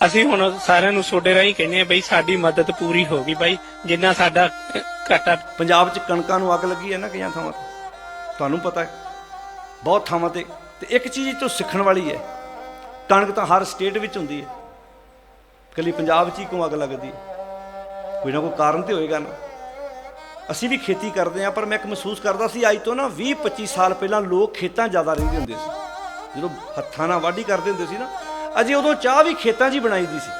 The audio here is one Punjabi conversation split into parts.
ਅਸੀਂ ਹੁਣ ਸਾਰਿਆਂ ਨੂੰ ਛੋਡੇ ਰਾਹੀਂ ਕਹਿੰਦੇ ਆ ਬਈ ਸਾਡੀ ਮਦਦ ਪੂਰੀ ਹੋ ਗਈ ਬਾਈ, ਜਿੰਨਾ ਸਾਡਾ ਘਾਟਾ ਪੰਜਾਬ 'ਚ ਕਣਕਾਂ ਨੂੰ ਅੱਗ ਲੱਗੀ ਹੈ ਨਾ ਕਈਆਂ ਥਾਵਾਂ ਤੇ? ਤੁਹਾਨੂੰ ਪਤਾ ਹੈ, ਬਹੁਤ ਥਾਵਾਂ ਤੇ। ਤੇ ਇੱਕ ਚੀਜ਼ ਤੋਂ ਸਿੱਖਣ ਵਾਲੀ ਹੈ, ਕਣਕ ਤਾਂ ਹਰ ਸਟੇਟ ਵਿੱਚ ਹੁੰਦੀ ਹੈ। ਕੱਲੀ ਪੰਜਾਬ 'ਚ ਹੀ ਕਿਉਂ ਅੱਗ ਲੱਗਦੀ ਹੈ? ਕੋਈ ਨਾ ਕੋਈ ਕਾਰਨ ਤੇ ਹੋਏਗਾ ਨਾ। ਅਸੀਂ ਵੀ ਖੇਤੀ ਕਰਦੇ ਹਾਂ, ਪਰ ਮੈਂ ਇੱਕ ਮਹਿਸੂਸ ਕਰਦਾ ਸੀ, ਅੱਜ ਤੋਂ ਨਾ 20 25 ਸਾਲ ਪਹਿਲਾਂ ਲੋਕ ਖੇਤਾਂ ਜ਼ਿਆਦਾ ਰਹਿੰਦੇ ਹੁੰਦੇ ਸੀ। ਜਦੋਂ ਹੱਥਾਂ ਨਾਲ ਵਾਢੀ ਕਰਦੇ ਹੁੰਦੇ ਸੀ ਨਾ ਅਜੇ ਉਦੋਂ ਚਾਹ ਵੀ ਖੇਤਾਂ 'ਚ ਹੀ ਬਣਾਈ ਦੀ ਸੀ।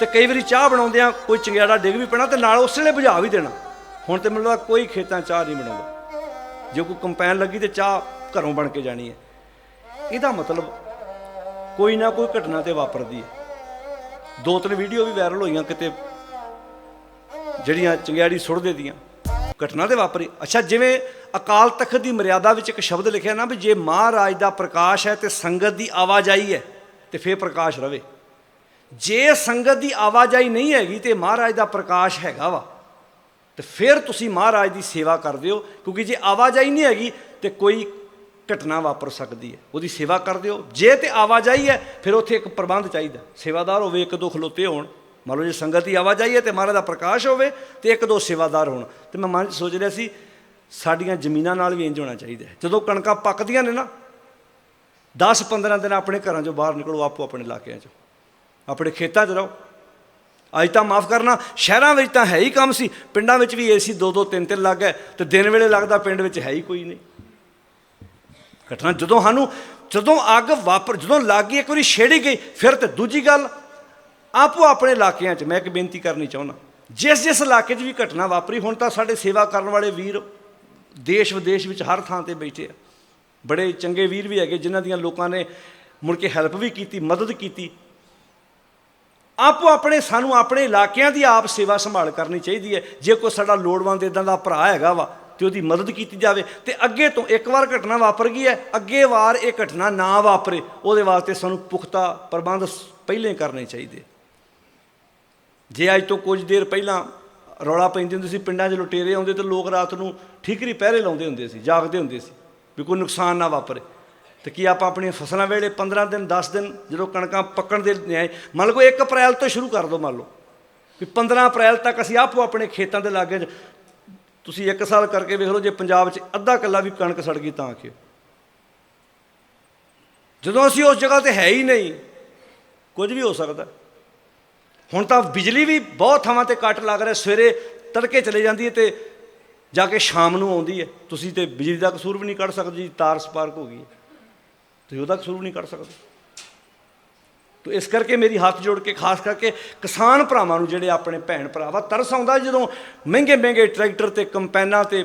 ਤੇ ਕਈ ਵਾਰੀ ਚਾਹ ਬਣਾਉਂਦੇ ਆ ਕੋਈ ਚੰਗਿਆੜਾ ਡਿੱਗ ਵੀ ਪੈਣਾ ਤੇ ਨਾਲ ਉਸ ਵੇਲੇ ਬੁਝਾ ਵੀ ਦੇਣਾ। ਹੁਣ ਤੇ ਮੈਨੂੰ ਲੱਗਦਾ ਕੋਈ ਖੇਤਾਂ ਚਾਹ ਨਹੀਂ ਬਣਾਉਂਦਾ। ਜੇ ਕੋਈ ਕੰਪੈਨ ਲੱਗੀ ਤੇ ਚਾਹ ਘਰੋਂ ਬਣ ਕੇ ਜਾਣੀ ਹੈ। ਇਹਦਾ ਮਤਲਬ ਕੋਈ ਨਾ ਕੋਈ ਘਟਨਾ ਤੇ ਵਾਪਰਦੀ ਹੈ। ਦੋ ਤਿੰਨ ਵੀਡੀਓ ਵੀ ਵਾਇਰਲ ਹੋਈਆਂ ਕਿਤੇ, ਜਿਹੜੀਆਂ ਚੰਗਿਆੜੀ ਸੁੱਟਦੇ ਦੀਆਂ। ਘਟਨਾ ਤੇ ਵਾਪਰੀ। ਅੱਛਾ, ਜਿਵੇਂ ਅਕਾਲ ਤਖਤ ਦੀ ਮਰਿਆਦਾ ਵਿੱਚ ਇੱਕ ਸ਼ਬਦ ਲਿਖਿਆ ਨਾ ਵੀ ਜੇ ਮਹਾਰਾਜ ਦਾ ਪ੍ਰਕਾਸ਼ ਹੈ ਤੇ ਸੰਗਤ ਦੀ ਆਵਾਜਾਈ ਹੈ ਤੇ ਫੇਰ ਪ੍ਰਕਾਸ਼ ਰਵੇ। ਜੇ ਸੰਗਤ ਦੀ ਆਵਾਜਾਈ ਨਹੀਂ ਹੈਗੀ ਤੇ ਮਹਾਰਾਜ ਦਾ ਪ੍ਰਕਾਸ਼ ਹੈਗਾ ਵਾ, ਤੇ ਫਿਰ ਤੁਸੀਂ ਮਹਾਰਾਜ ਦੀ ਸੇਵਾ ਕਰਦੇ ਹੋ, ਕਿਉਂਕਿ ਜੇ ਆਵਾਜਾਈ ਨਹੀਂ ਹੈਗੀ ਤੇ ਕੋਈ ਘਟਨਾ ਵਾਪਰ ਸਕਦੀ ਹੈ। ਉਹਦੀ ਸੇਵਾ ਕਰਦੇ ਹੋ। ਜੇ ਤੇ ਆਵਾਜਾਈ ਹੈ, ਫਿਰ ਉੱਥੇ ਇੱਕ ਪ੍ਰਬੰਧ ਚਾਹੀਦਾ। ਸੇਵਾਦਾਰ ਹੋਵੇ, ਇੱਕ ਦੋ ਖਲੋਤੇ ਹੋਣ। ਮੰਨ ਲਓ ਜੇ ਸੰਗਤ ਦੀ ਆਵਾਜਾਈ ਹੈ ਤੇ ਮਹਾਰਾਜ ਦਾ ਪ੍ਰਕਾਸ਼ ਹੋਵੇ ਤੇ ਇੱਕ ਦੋ ਸੇਵਾਦਾਰ ਹੋਣ। ਤੇ ਮੈਂ ਮਨ 'ਚ ਸੋਚ ਰਿਹਾ ਸੀ, ਸਾਡੀਆਂ ਜ਼ਮੀਨਾਂ ਨਾਲ ਵੀ ਇੰਜ ਹੋਣਾ ਚਾਹੀਦਾ ਜਦੋਂ ਕਣਕਾਂ ਪੱਕਦੀਆਂ ਨੇ ਨਾ 10-15 ਦਿਨ ਆਪਣੇ ਘਰਾਂ ਚੋਂ ਬਾਹਰ ਨਿਕਲੋ, ਆਪੋ ਆਪਣੇ ਇਲਾਕਿਆਂ 'ਚੋਂ। ਆਪਣੇ ਖੇਤਾਂ 'ਚ ਰਹੋ। ਅੱਜ ਤਾਂ ਮਾਫ ਕਰਨਾ, ਸ਼ਹਿਰਾਂ ਵਿੱਚ ਤਾਂ ਹੈ ਹੀ ਕੰਮ ਸੀ। ਪਿੰਡਾਂ ਵਿੱਚ ਵੀ ਏਸੀ ਦੋ ਦੋ ਤਿੰਨ ਤਿੰਨ ਲੱਗ ਗਏ ਤੇ ਦਿਨ ਵੇਲੇ ਲੱਗਦਾ ਪਿੰਡ ਵਿੱਚ ਹੈ ਹੀ ਕੋਈ ਨਹੀਂ। ਘਟਨਾ ਜਦੋਂ ਸਾਨੂੰ, ਜਦੋਂ ਅੱਗ ਵਾਪਰ, ਜਦੋਂ ਲੱਗ ਗਈ ਇੱਕ ਵਾਰੀ ਛੇੜੀ ਗਈ, ਫਿਰ ਤੇ ਦੂਜੀ ਗੱਲ, ਆਪੋ ਆਪਣੇ ਇਲਾਕਿਆਂ 'ਚ ਮੈਂ ਇੱਕ ਬੇਨਤੀ ਕਰਨੀ ਚਾਹੁੰਦਾ। ਜਿਸ ਜਿਸ ਇਲਾਕੇ 'ਚ ਵੀ ਘਟਨਾ ਵਾਪਰੀ, ਹੁਣ ਤਾਂ ਸਾਡੇ ਸੇਵਾ ਕਰਨ ਵਾਲੇ ਵੀਰ ਦੇਸ਼ ਵਿਦੇਸ਼ ਵਿੱਚ ਹਰ ਥਾਂ ਤੇ ਬੈਠੇ ਆ। ਬੜੇ ਚੰਗੇ ਵੀਰ ਵੀ ਹੈਗੇ ਜਿਨ੍ਹਾਂ ਦੀਆਂ ਲੋਕਾਂ ਨੇ ਮੁੜ ਕੇ ਹੈਲਪ ਵੀ ਕੀਤੀ, ਮਦਦ ਕੀਤੀ। ਆਪੋ ਆਪਣੇ, ਸਾਨੂੰ ਆਪਣੇ ਇਲਾਕਿਆਂ ਦੀ ਆਪ ਸੇਵਾ ਸੰਭਾਲ ਕਰਨੀ ਚਾਹੀਦੀ ਹੈ। ਜੇ ਕੋਈ ਸਾਡਾ ਲੋੜਵੰਦ ਇਦਾਂ ਦਾ ਭਰਾ ਹੈਗਾ ਵਾ ਤੇ ਉਹਦੀ ਮਦਦ ਕੀਤੀ ਜਾਵੇ ਤੇ ਅੱਗੇ ਤੋਂ ਇੱਕ ਵਾਰ ਘਟਨਾ ਵਾਪਰ ਗਈ ਹੈ, ਅੱਗੇ ਵਾਰ ਇਹ ਘਟਨਾ ਨਾ ਵਾਪਰੇ, ਉਹਦੇ ਵਾਸਤੇ ਸਾਨੂੰ ਪੁਖਤਾ ਪ੍ਰਬੰਧ ਸ- ਪਹਿਲੇ ਕਰਨੇ ਚਾਹੀਦੇ। ਜੇ ਅੱਜ ਤੋਂ ਕੁਝ ਦੇਰ ਪਹਿਲਾਂ ਰੌਲਾ ਪੈਂਦੇ ਹੁੰਦੇ ਸੀ, ਪਿੰਡਾਂ 'ਚ ਲੁਟੇਰੇ ਆਉਂਦੇ ਤੇ ਲੋਕ ਰਾਤ ਨੂੰ ਠੀਕਰੀ ਪਹਿਰੇ ਲਾਉਂਦੇ ਹੁੰਦੇ ਸੀ, ਜਾਗਦੇ ਹੁੰਦੇ ਸੀ। ਵੀ ਕੋਈ ਨੁਕਸਾਨ ਨਾ ਵਾਪਰੇ। ਤੇ ਕੀ ਆਪਾਂ ਆਪਣੀਆਂ ਫਸਲਾਂ ਵੇਲੇ 15 ਦਿਨ 10 ਦਿਨ ਜਦੋਂ ਕਣਕਾਂ ਪੱਕਣ ਦੇ ਨਿਆਏ ਮੰਨ ਲਓ 1 ਅਪ੍ਰੈਲ ਤੋਂ ਸ਼ੁਰੂ ਕਰ ਦਿਓ ਮੰਨ ਲਓ, ਵੀ 15 ਅਪ੍ਰੈਲ ਤੱਕ ਅਸੀਂ ਆਪੋ ਆਪਣੇ ਖੇਤਾਂ ਦੇ ਲਾਗੇ ਤੁਸੀਂ ਇੱਕ ਸਾਲ ਕਰਕੇ ਵੇਖ ਲਓ ਜੇ ਪੰਜਾਬ 'ਚ ਅੱਧਾ ਕੱਲਾ ਵੀ ਕਣਕ ਸੜ ਗਈ ਤਾਂ ਕਿ ਜਦੋਂ ਅਸੀਂ ਉਸ ਜਗ੍ਹਾ ਤੇ ਹੈ ਹੀ ਨਹੀਂ, ਕੁਝ ਵੀ ਹੋ ਸਕਦਾ। ਹੁਣ ਤਾਂ ਬਿਜਲੀ ਵੀ ਬਹੁਤ ਥਾਵਾਂ ਤੇ ਕੱਟ ਲੱਗ ਰਿਹਾ, ਸਵੇਰੇ ਤੜਕੇ ਚਲੇ ਜਾਂਦੀ ਹੈ ਤੇ ਜਾ ਕੇ ਸ਼ਾਮ ਨੂੰ ਆਉਂਦੀ ਹੈ। ਤੁਸੀਂ ਤੇ ਬਿਜਲੀ ਦਾ ਕਸੂਰ ਵੀ ਨਹੀਂ ਕੱਢ ਸਕਦੇ ਜੀ, ਤਾਰ ਸਪਾਰਕ ਹੋ ਗਈ ਹੈ। ਤੁਸੀਂ ਉਹਦਾ ਕਸੂਰ ਵੀ ਨਹੀਂ ਕੱਢ ਸਕਦੇ। ਤੋ ਇਸ ਕਰਕੇ ਮੇਰੀ ਹੱਥ ਜੋੜ ਕੇ, ਖਾਸ ਕਰਕੇ ਕਿਸਾਨ ਭਰਾਵਾਂ ਨੂੰ ਜਿਹੜੇ ਆਪਣੇ ਭੈਣ ਭਰਾਵਾ ਤਰਸ ਆਉਂਦਾ ਜਦੋਂ ਮਹਿੰਗੇ ਮਹਿੰਗੇ ਟਰੈਕਟਰ ਤੇ ਕੰਪੈਨਾਂ ਤੇ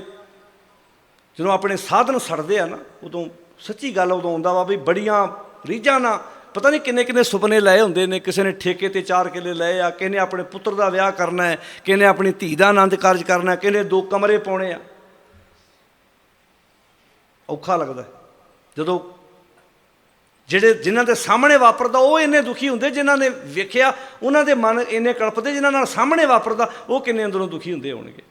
ਜਦੋਂ ਆਪਣੇ ਸਾਧਨ ਸੜਦੇ ਆ ਨਾ, ਉਦੋਂ ਸੱਚੀ ਗੱਲ ਉਦੋਂ ਆਉਂਦਾ ਵਾ ਵੀ ਬੜੀਆਂ ਰੀਝਾਂ ਨਾਲ ਪਤਾ ਨਹੀਂ ਕਿੰਨੇ ਕਿੰਨੇ ਸੁਪਨੇ ਲਏ ਹੁੰਦੇ ਨੇ, ਕਿਸੇ ਨੇ ਠੇਕੇ ਤੇ ਚਾਰ ਕਿੱਲੇ ਲਏ ਆ ਕਿਹਨੇ ਆਪਣੇ ਪੁੱਤਰ ਦਾ ਵਿਆਹ ਕਰਨਾ ਹੈ ਕਿਹਨੇ ਆਪਣੀ ਧੀ ਦਾ ਆਨੰਦ ਕਾਰਜ ਕਰਨਾ ਹੈ, ਕਿਸੇ ਦੋ ਕਮਰੇ ਪਾਉਣੇ ਆ। ਔਖਾ ਲੱਗਦਾ ਜਦੋਂ ਜਿਹੜੇ ਜਿਨ੍ਹਾਂ ਦੇ ਸਾਹਮਣੇ ਵਾਪਰਦਾ, ਉਹ ਇੰਨੇ ਦੁਖੀ ਹੁੰਦੇ, ਜਿਨ੍ਹਾਂ ਨੇ ਵੇਖਿਆ, ਉਹਨਾਂ ਦੇ ਮਨ ਇੰਨੇ ਕਲਪਦੇ, ਜਿਨ੍ਹਾਂ ਨਾਲ ਸਾਹਮਣੇ ਵਾਪਰਦਾ, ਉਹ ਕਿੰਨੇ ਅੰਦਰੋਂ ਦੁਖੀ ਹੁੰਦੇ ਹੋਣਗੇ।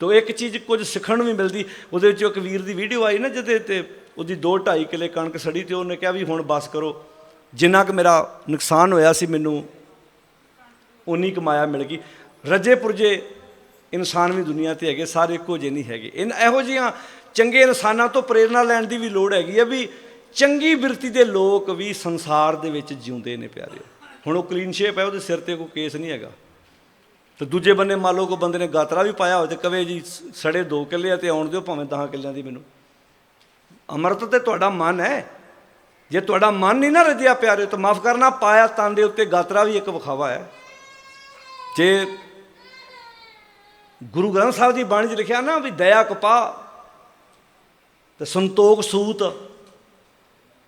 ਤੋ ਇੱਕ ਚੀਜ਼ ਕੁਝ ਸਿੱਖਣ ਨੂੰ ਵੀ ਮਿਲਦੀ, ਉਹਦੇ ਵਿੱਚੋਂ ਇੱਕ ਵੀਰ ਦੀ ਵੀਡੀਓ ਆਈ ਨਾ, ਜਿਹਦੇ ਤੇ ਉਹਦੀ 2 2.5 ਕਿਲੇ ਕਣਕ ਸੜੀ ਤੇ ਉਹਨੇ ਕਿਹਾ ਵੀ ਹੁਣ ਬਸ ਕਰੋ। ਜਿੰਨਾ ਕੁ ਮੇਰਾ ਨੁਕਸਾਨ ਹੋਇਆ ਸੀ, ਮੈਨੂੰ ਉਨੀ ਕਮਾਇਆ ਮਿਲ ਗਈ। ਰੱਜੇ ਪੁਰਜੇ ਇਨਸਾਨ ਵੀ ਦੁਨੀਆ ਤੇ ਹੈਗੇ, ਸਾਰੇ ਇੱਕੋ ਜਿਹੇ ਨਹੀਂ ਹੈਗੇ। ਇਨ ਇਹੋ ਜਿਹੀਆਂ ਚੰਗੇ ਇਨਸਾਨਾਂ ਤੋਂ ਪ੍ਰੇਰਣਾ ਲੈਣ ਦੀ ਵੀ ਲੋੜ ਹੈਗੀ ਆ ਵੀ ਚੰਗੀ ਬਿਰਤੀ ਦੇ ਲੋਕ ਵੀ ਸੰਸਾਰ ਦੇ ਵਿੱਚ ਜਿਉਂਦੇ ਨੇ ਪਿਆਰੇ। ਹੁਣ ਉਹ ਕਲੀਨ ਸ਼ੇਪ ਹੈ, ਉਹਦੇ ਸਿਰ ਤੇ ਕੋਈ ਕੇਸ ਨਹੀਂ ਹੈਗਾ। ਤੇ ਦੂਜੇ ਬੰਨੇ ਮੰਨ ਲਓ ਕੋ ਬੰਦੇ ਨੇ ਗਾਤਰਾ ਵੀ ਪਾਇਆ ਹੋਵੇ ਤੇ ਕਵੇ ਜੀ ਸੜੇ 2 ਕਿੱਲੇ ਆ ਤੇ ਆਉਣ ਦਿਓ ਭਾਵੇਂ 10 ਕਿੱਲਿਆਂ ਦੀ ਮੈਨੂੰ। ਅਮਰਤ ਤੇ ਤੁਹਾਡਾ ਮਨ ਹੈ। ਜੇ ਤੁਹਾਡਾ ਮਨ ਨਹੀਂ ਨਾ ਰਜਿਆ ਪਿਆਰੇ ਤਾਂ ਮਾਫ ਕਰਨਾ, ਪਾਇਆ ਤਨ ਦੇ ਉੱਤੇ ਗਾਤਰਾ ਵੀ ਇੱਕ ਵਿਖਾਵਾ ਹੈ। ਜੇ ਗੁਰੂ ਗ੍ਰੰਥ ਸਾਹਿਬ ਦੀ ਬਾਣੀ 'ਚ ਲਿਖਿਆ ਨਾ ਵੀ ਦਇਆ ਕਪਾ ਤੇ ਸੰਤੋਖ ਸੂਤ,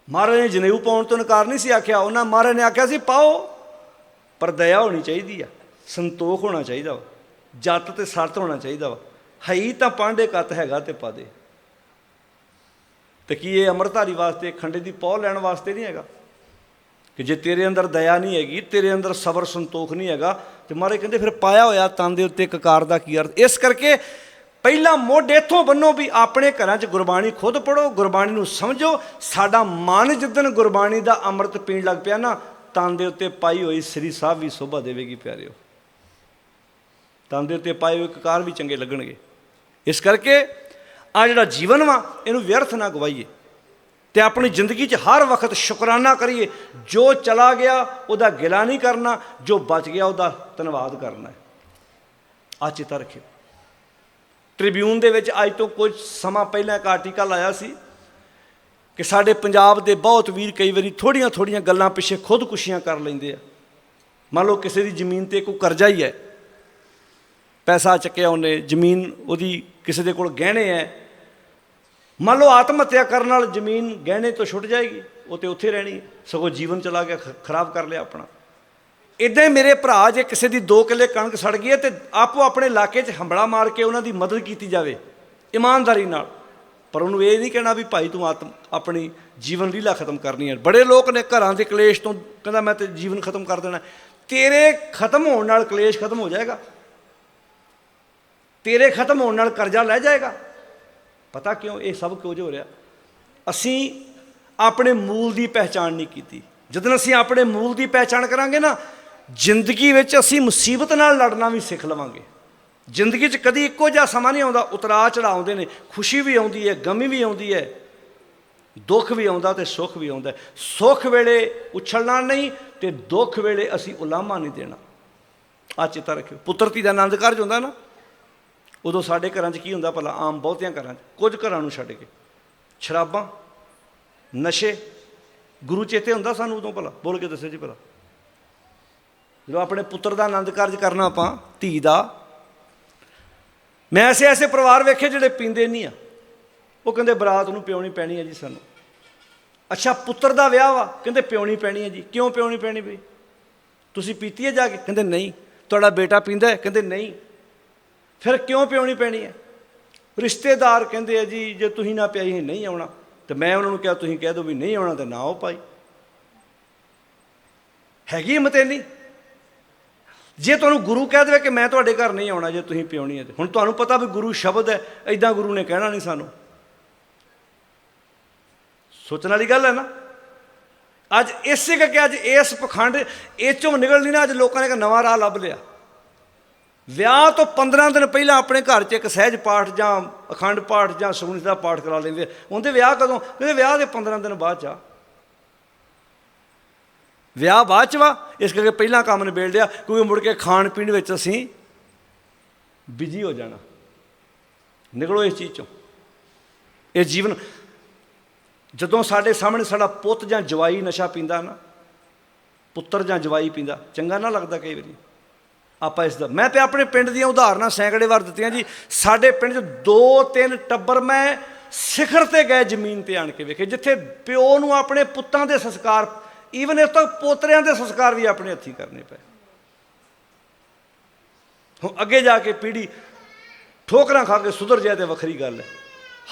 ਮਹਾਰਾਜ ਨੇ ਜਨੇਊ ਪਾਉਣ ਤੋਂ ਇਨਕਾਰ ਨਹੀਂ ਸੀ ਆਖਿਆ। ਉਹਨਾਂ ਮਹਾਰਾਜ ਨੇ ਆਖਿਆ ਸੀ, ਪਾਓ, ਪਰ ਦਇਆ ਹੋਣੀ ਚਾਹੀਦੀ ਆ, ਸੰਤੋਖ ਹੋਣਾ ਚਾਹੀਦਾ ਵਾ ਜੱਤ ਤੇ ਸਰਤ ਹੋਣਾ ਚਾਹੀਦਾ ਵਾ। ਹਈ ਤਾਂ ਪਾਂਡੇ ਕੱਤ ਹੈਗਾ ਤੇ ਪਾਦੇ। ਤੇ ਕੀ ਇਹ ਅੰਮ੍ਰਿਤਧਾਰੀ ਵਾਸਤੇ, ਖੰਡੇ ਦੀ ਪੌ ਲੈਣ ਵਾਸਤੇ ਨਹੀਂ ਹੈਗਾ? ਕਿ ਜੇ ਤੇਰੇ ਅੰਦਰ ਦਇਆ ਨਹੀਂ ਹੈਗੀ, ਤੇਰੇ ਅੰਦਰ ਸਬਰ ਸੰਤੋਖ ਨਹੀਂ ਹੈਗਾ, ਤੇ ਮਹਾਰਾਜ ਕਹਿੰਦੇ ਫਿਰ ਪਾਇਆ ਹੋਇਆ ਤਨ ਦੇ ਉੱਤੇ ਕਕਾਰ ਦਾ ਕੀ ਅਰਥ? ਇਸ ਕਰਕੇ ਪਹਿਲਾ ਮੋਢ ਇੱਥੋਂ ਬੰਨੋ ਵੀ ਆਪਣੇ ਘਰਾਂ 'ਚ ਗੁਰਬਾਣੀ ਖੁਦ ਪੜੋ ਗੁਰਬਾਣੀ ਨੂੰ ਸਮਝੋ। ਸਾਡਾ ਮਨ ਜਿੱਦਣ ਗੁਰਬਾਣੀ ਦਾ ਅੰਮ੍ਰਿਤ ਪੀਣ ਲੱਗ ਪਿਆ ਨਾ, ਤਨ ਦੇ ਉੱਤੇ ਪਾਈ ਹੋਈ ਸ੍ਰੀ ਸਾਹਿਬ ਵੀ ਸੋਭਾ ਦੇਵੇਗੀ ਪਿਆਰਿਓ। ਤਨ ਦੇ ਉੱਤੇ ਪਾਏ ਹੋਏ ਕਕਾਰ ਵੀ ਚੰਗੇ ਲੱਗਣਗੇ। ਇਸ ਕਰਕੇ ਆ ਜਿਹੜਾ ਜੀਵਨ ਵਾ, ਇਹਨੂੰ ਵਿਅਰਥ ਨਾ ਗਵਾਈਏ। ਤੇ ਆਪਣੀ ਜ਼ਿੰਦਗੀ 'ਚ ਹਰ ਵਕਤ ਸ਼ੁਕਰਾਨਾ ਕਰੀਏ, ਜੋ ਚਲਾ ਗਿਆ, ਉਹਦਾ ਗਿਲਾ ਨਹੀਂ ਕਰਨਾ, ਜੋ ਬਚ ਗਿਆ, ਉਹਦਾ ਧੰਨਵਾਦ ਕਰਨਾ ਹੈ। ਆ ਚੇਤਾ ਰੱਖਿਓ। ਟ੍ਰਿਬਿਊਨ ਦੇ ਵਿੱਚ ਅੱਜ ਤੋਂ ਕੁਝ ਸਮਾਂ ਪਹਿਲਾਂ ਇੱਕ ਆਰਟੀਕਲ ਆਇਆ ਸੀ ਕਿ ਸਾਡੇ ਪੰਜਾਬ ਦੇ ਬਹੁਤ ਵੀਰ ਕਈ ਵਾਰੀ ਥੋੜੀਆਂ ਥੋੜੀਆਂ ਗੱਲਾਂ ਪਿੱਛੇ ਖੁਦਕੁਸ਼ੀਆਂ ਕਰ ਲੈਂਦੇ ਆ। ਮੰਨ ਲਓ ਕਿਸੇ ਦੀ ਜ਼ਮੀਨ ਤੇ ਕੋਈ ਕਰਜ਼ਾ ਹੀ ਹੈ ਪੈਸਾ ਚੱਕਿਆ ਉਹਨੇ, ਜ਼ਮੀਨ ਉਹਦੀ ਕਿਸੇ ਦੇ ਕੋਲ ਗਹਿਣੇ ਹੈ ਮੰਨ ਲਓ ਆਤਮ ਹੱਤਿਆ ਕਰਨ ਨਾਲ ਜ਼ਮੀਨ ਗਹਿਣੇ ਤੋਂ ਛੁੱਟ ਜਾਏਗੀ, ਉਹ ਤੇ ਉੱਥੇ ਰਹਿਣੀ ਸਗੋਂ ਜੀਵਨ ਚਲਾ ਗਿਆ ਖਰਾਬ ਕਰ ਲਿਆ ਆਪਣਾ। ਇਦਾਂ ਹੀ ਮੇਰੇ ਭਰਾ ਜੇ ਕਿਸੇ ਦੀ 2 ਕਿੱਲੇ ਕਣਕ ਸੜ ਗਈ ਹੈ ਤੇ ਆਪੋ ਆਪਣੇ ਇਲਾਕੇ 'ਚ ਹੰਬੜਾ ਮਾਰ ਕੇ ਉਹਨਾਂ ਦੀ ਮਦਦ ਕੀਤੀ ਜਾਵੇ, ਇਮਾਨਦਾਰੀ ਨਾਲ। ਪਰ ਉਹਨੂੰ ਇਹ ਨਹੀਂ ਕਹਿਣਾ ਵੀ ਭਾਈ ਤੂੰ ਆਤਮ, ਆਪਣੀ ਜੀਵਨ ਲੀਲਾ ਖਤਮ ਕਰਨੀ ਹੈ ਬੜੇ ਲੋਕ ਨੇ ਘਰਾਂ ਦੇ ਕਲੇਸ਼ ਤੋਂ, ਕਹਿੰਦਾ ਮੈਂ ਤੇ ਜੀਵਨ ਖਤਮ ਕਰ ਦੇਣਾ। ਤੇਰੇ ਖਤਮ ਹੋਣ ਨਾਲ ਕਲੇਸ਼ ਖਤਮ ਹੋ ਜਾਏਗਾ। ਤੇਰੇ ਖਤਮ ਹੋਣ ਨਾਲ ਕਰਜ਼ਾ ਲੈ ਜਾਏਗਾ। ਪਤਾ ਕਿਉਂ ਇਹ ਸਭ ਕੁਝ ਹੋ ਰਿਹਾ? ਅਸੀਂ ਆਪਣੇ ਮੂਲ ਦੀ ਪਹਿਚਾਣ ਨਹੀਂ ਕੀਤੀ। ਜਦੋਂ ਅਸੀਂ ਆਪਣੇ ਮੂਲ ਦੀ ਪਹਿਚਾਣ ਕਰਾਂਗੇ ਨਾ, ਜ਼ਿੰਦਗੀ ਵਿੱਚ ਅਸੀਂ ਮੁਸੀਬਤ ਨਾਲ ਲੜਨਾ ਵੀ ਸਿੱਖ ਲਵਾਂਗੇ। ਜ਼ਿੰਦਗੀ 'ਚ ਕਦੀ ਇੱਕੋ ਜਿਹਾ ਸਮਾਂ ਨਹੀਂ ਆਉਂਦਾ ਉਤਰਾ ਚੜ੍ਹਾਅ ਆਉਂਦੇ ਨੇ, ਖੁਸ਼ੀ ਵੀ ਆਉਂਦੀ ਹੈ, ਗਮੀ ਵੀ ਆਉਂਦੀ ਹੈ, ਦੁੱਖ ਵੀ ਆਉਂਦਾ ਤੇ ਸੁੱਖ ਵੀ ਆਉਂਦਾ ਸੁੱਖ ਵੇਲੇ ਉਛਲਣਾ ਨਹੀਂ ਤੇ ਦੁੱਖ ਵੇਲੇ ਅਸੀਂ ਉਲਾਮਾ ਨਹੀਂ ਦੇਣਾ। ਆ ਚੇਤਾ ਰੱਖਿਓ। ਪੁੱਤਰਤੀ ਦਾ ਆਨੰਦ ਕਾਰਜ ਹੁੰਦਾ ਨਾ। ਉਦੋਂ ਸਾਡੇ ਘਰਾਂ 'ਚ ਕੀ ਹੁੰਦਾ ਭਲਾ? ਆਮ ਬਹੁਤਿਆਂ ਘਰਾਂ 'ਚ, ਕੁਝ ਘਰਾਂ ਨੂੰ ਛੱਡ ਕੇ। ਸ਼ਰਾਬਾਂ, ਨਸ਼ੇ, ਗੁਰੂ ਚੇਤੇ ਹੁੰਦਾ ਸਾਨੂੰ ਉਦੋਂ ਭਲਾ? ਬੋਲ ਕੇ ਦੱਸੋ ਜੀ ਭਲਾ। ਜਦੋਂ ਆਪਣੇ ਪੁੱਤਰ ਦਾ ਆਨੰਦ ਕਾਰਜ ਕਰਨਾ ਆਪਾਂ, ਧੀ ਦਾ, ਮੈਂ ਐਸੇ ਐਸੇ ਪਰਿਵਾਰ ਵੇਖੇ ਜਿਹੜੇ ਪੀਂਦੇ ਨਹੀਂ ਆ। ਉਹ ਕਹਿੰਦੇ, ਬਰਾਤ ਨੂੰ ਪਿਉਣੀ ਪੈਣੀ ਹੈ ਜੀ ਸਾਨੂੰ। ਅੱਛਾ, ਪੁੱਤਰ ਦਾ ਵਿਆਹ ਵਾ, ਕਹਿੰਦੇ, ਪਿਉਣੀ ਪੈਣੀ ਹੈ ਜੀ। ਕਿਉਂ ਪਿਉਣੀ ਪੈਣੀ ਬਈ? ਤੁਸੀਂ ਪੀਤੀ ਹੈ ਜਾ ਕੇ? ਕਹਿੰਦੇ, ਨਹੀਂ। ਤੁਹਾਡਾ ਬੇਟਾ ਪੀਂਦਾ ਹੈ? ਕਹਿੰਦੇ, ਨਹੀਂ। ਫਿਰ ਕਿਉਂ ਪਿਉਣੀ ਪੈਣੀ ਹੈ? ਰਿਸ਼ਤੇਦਾਰ ਕਹਿੰਦੇ ਆ ਜੀ, ਜੇ ਤੁਸੀਂ ਨਾ ਪਿਆਈ ਹੈ ਨਹੀਂ ਆਉਣਾ। ਤੇ ਮੈਂ ਉਹਨਾਂ ਨੂੰ ਕਿਹਾ, ਤੁਸੀਂ ਕਹਿ ਦਿਓ ਵੀ ਨਹੀਂ ਆਉਣਾ ਤੇ ਨਾ ਆਓ ਭਾਈ। ਹੈਗੀ ਹਿੰਮਤ ਜੇ ਤੁਹਾਨੂੰ ਗੁਰੂ ਕਹਿ ਦੇਵੇ ਕਿ ਮੈਂ ਤੁਹਾਡੇ ਘਰ ਨਹੀਂ ਆਉਣਾ, ਜੇ ਤੁਸੀਂ ਪਿਉਣੀ ਹੈ ਤੇ। ਹੁਣ ਤੁਹਾਨੂੰ ਪਤਾ ਵੀ ਗੁਰੂ ਸ਼ਬਦ ਹੈ ਐਦਾਂ ਗੁਰੂ ਨੇ ਕਹਿਣਾ ਨਹੀਂ ਸਾਨੂੰ। ਸੋਚਣ ਵਾਲੀ ਗੱਲ ਹੈ ਨਾ? ਅੱਜ ਇਸੇ ਕਰਕੇ ਅੱਜ ਇਸ ਪਖੰਡ, ਇਹ ਚੋਂ ਨਿਕਲਣੀ ਨਾ, ਅੱਜ ਲੋਕਾਂ ਨੇ ਇੱਕ ਨਵਾਂ ਰਾਹ ਲੱਭ ਲਿਆ। ਵਿਆਹ ਤੋਂ 15 ਦਿਨ ਪਹਿਲਾਂ ਆਪਣੇ ਘਰ 'ਚ ਇੱਕ ਸਹਿਜ ਪਾਠ ਜਾਂ ਅਖੰਡ ਪਾਠ ਜਾਂ ਸੁਖਮਨੀ ਦਾ ਪਾਠ ਕਰਾ ਲੈਂਦੇ। ਆ। ਉਹਦੇ ਵਿਆਹ ਕਦੋਂ? ਕਹਿੰਦੇ ਵਿਆਹ ਦੇ 15 ਦਿਨ ਬਾਅਦ 'ਚ ਆ। ਵਿਆਹ ਬਾਅਦ 'ਚ ਵਾ। ਇਸ ਕਰਕੇ ਪਹਿਲਾਂ ਕੰਮ ਨਿਬੇੜ ਲਿਆ। ਕਿਉਂਕਿ ਮੁੜ ਕੇ ਖਾਣ ਪੀਣ ਵਿੱਚ ਅਸੀਂ ਬਿਜ਼ੀ ਹੋ ਜਾਣਾ। ਨਿਕਲੋ ਇਸ ਚੀਜ਼ ਚੋਂ। ਇਹ ਜੀਵਨ, ਜਦੋਂ ਸਾਡੇ ਸਾਹਮਣੇ ਸਾਡਾ ਪੁੱਤ ਜਾਂ ਜਵਾਈ ਨਸ਼ਾ ਪੀਂਦਾ ਨਾ, ਪੁੱਤਰ ਜਾਂ ਜਵਾਈ ਪੀਂਦਾ, ਚੰਗਾ ਨਾ ਲੱਗਦਾ ਕਈ ਵਾਰੀ। ਆਪਾਂ ਇਸ ਦਾ ਮੈਂ ਤੇ ਆਪਣੇ ਪਿੰਡ ਦੀਆਂ ਉਦਾਹਰਨਾਂ ਸੈਂਕੜੇ ਵਾਰ ਦਿੱਤੀਆਂ ਜੀ। ਸਾਡੇ ਪਿੰਡ 'ਚ ਦੋ ਤਿੰਨ ਟੱਬਰ ਮੈਂ ਸਿਖਰ ਤੇ ਗਏ ਜ਼ਮੀਨ ਤੇ ਆਣ ਕੇ ਵੇਖੇ, ਜਿੱਥੇ ਪਿਓ ਨੂੰ ਆਪਣੇ ਪੁੱਤਾਂ ਦੇ ਸੰਸਕਾਰ ਈਵਨ ਇਸ ਤੱਕ ਪੋਤਰਿਆਂ ਦੇ ਸੰਸਕਾਰ ਵੀ ਆਪਣੇ ਹੱਥੀਂ ਕਰਨੇ ਪਏ। ਹੁਣ ਅੱਗੇ ਜਾ ਕੇ ਪੀੜੀ ਠੋਕਰਾਂ ਖਾ ਕੇ ਸੁਧਰ ਜਾਏ ਤੇ ਵੱਖਰੀ ਗੱਲ ਹੈ।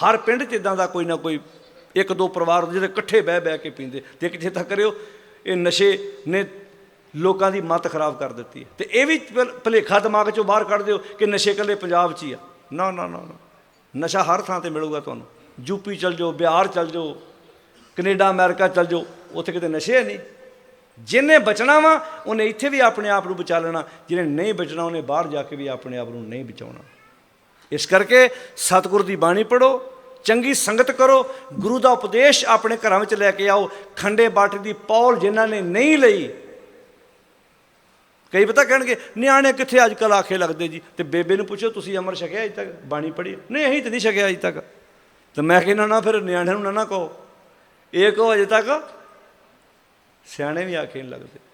ਹਰ ਪਿੰਡ 'ਚ ਇਦਾਂ ਦਾ ਕੋਈ ਨਾ ਕੋਈ ਇੱਕ ਦੋ ਪਰਿਵਾਰ ਜਿਹੜੇ ਇਕੱਠੇ ਬਹਿ ਬਹਿ ਕੇ ਪੀਂਦੇ। ਤੇ ਇੱਕ ਚੇਤਾ ਕਰਿਓ, ਇਹ ਨਸ਼ੇ ਨੇ ਲੋਕਾਂ ਦੀ ਮੱਤ ਖਰਾਬ ਕਰ ਦਿੱਤੀ ਹੈ। ਤੇ ਇਹ ਵੀ ਭਲ- ਭੁਲੇਖਾ ਦਿਮਾਗ 'ਚੋਂ ਬਾਹਰ ਕੱਢ ਦਿਓ ਕਿ ਨਸ਼ੇ ਇਕੱਲੇ ਪੰਜਾਬ 'ਚ ਹੀ ਆ। ਨਾ ਨਾ ਨਾ ਨਾ। ਨਸ਼ਾ ਹਰ ਥਾਂ ਤੇ ਮਿਲੂਗਾ ਤੁਹਾਨੂੰ। ਯੂਪੀ ਚਲ ਜਾਓ, ਬਿਹਾਰ ਚਲ ਜਾਓ, ਕੈਨੇਡਾ, ਅਮਰੀਕਾ ਚਲ ਜਾਓ, ਉੱਥੇ ਕਿਤੇ ਨਸ਼ੇ ਨਹੀਂ। ਜਿਹਨੇ ਬਚਣਾ ਵਾ, ਉਹਨੇ ਇੱਥੇ ਵੀ ਆਪਣੇ ਆਪ ਨੂੰ ਬਚਾ ਲੈਣਾ। ਜਿਹਨੇ ਨਹੀਂ ਬਚਣਾ, ਉਹਨੇ ਬਾਹਰ ਜਾ ਕੇ ਵੀ ਆਪਣੇ ਆਪ ਨੂੰ ਨਹੀਂ ਬਚਾਉਣਾ। ਇਸ ਕਰਕੇ ਸਤਿਗੁਰ ਦੀ ਬਾਣੀ ਪੜੋ ਚੰਗੀ ਸੰਗਤ ਕਰੋ, ਗੁਰੂ ਦਾ ਉਪਦੇਸ਼ ਆਪਣੇ ਘਰਾਂ ਵਿੱਚ ਲੈ ਕੇ ਆਓ। ਖੰਡੇ ਬਾਟੇ ਦੀ ਪੌਲ ਜਿਨ੍ਹਾਂ ਨੇ ਨਹੀਂ ਲਈ ਕਈ ਪਤਾ ਕਹਿਣਗੇ, ਨਿਆਣੇ ਕਿੱਥੇ ਅੱਜ ਕੱਲ ਆਖੇ ਲੱਗਦੇ ਜੀ? ਤੇ ਬੇਬੇ ਨੂੰ ਪੁੱਛੋ, ਤੁਸੀਂ ਅਮਰ ਛਕਿਆ ਅਜੇ ਤੱਕ? ਬਾਣੀ ਪੜ੍ਹੀ? ਨਹੀਂ, ਅਸੀਂ ਤਾਂ ਨਹੀਂ ਛਕਿਆ ਅਜੇ ਤੱਕ। ਤਾਂ ਮੈਂ ਕਹਿੰਦਾ ਨਾ ਫਿਰ ਨਿਆਣਿਆਂ ਨੂੰ ਨਾ ਨਾ ਕਹੋ। ਇਹ ਕਹੋ ਅਜੇ ਤੱਕ, ਸਿਆਣੇ ਵੀ ਆਖੇ ਨਹੀਂ ਲੱਗਦੇ।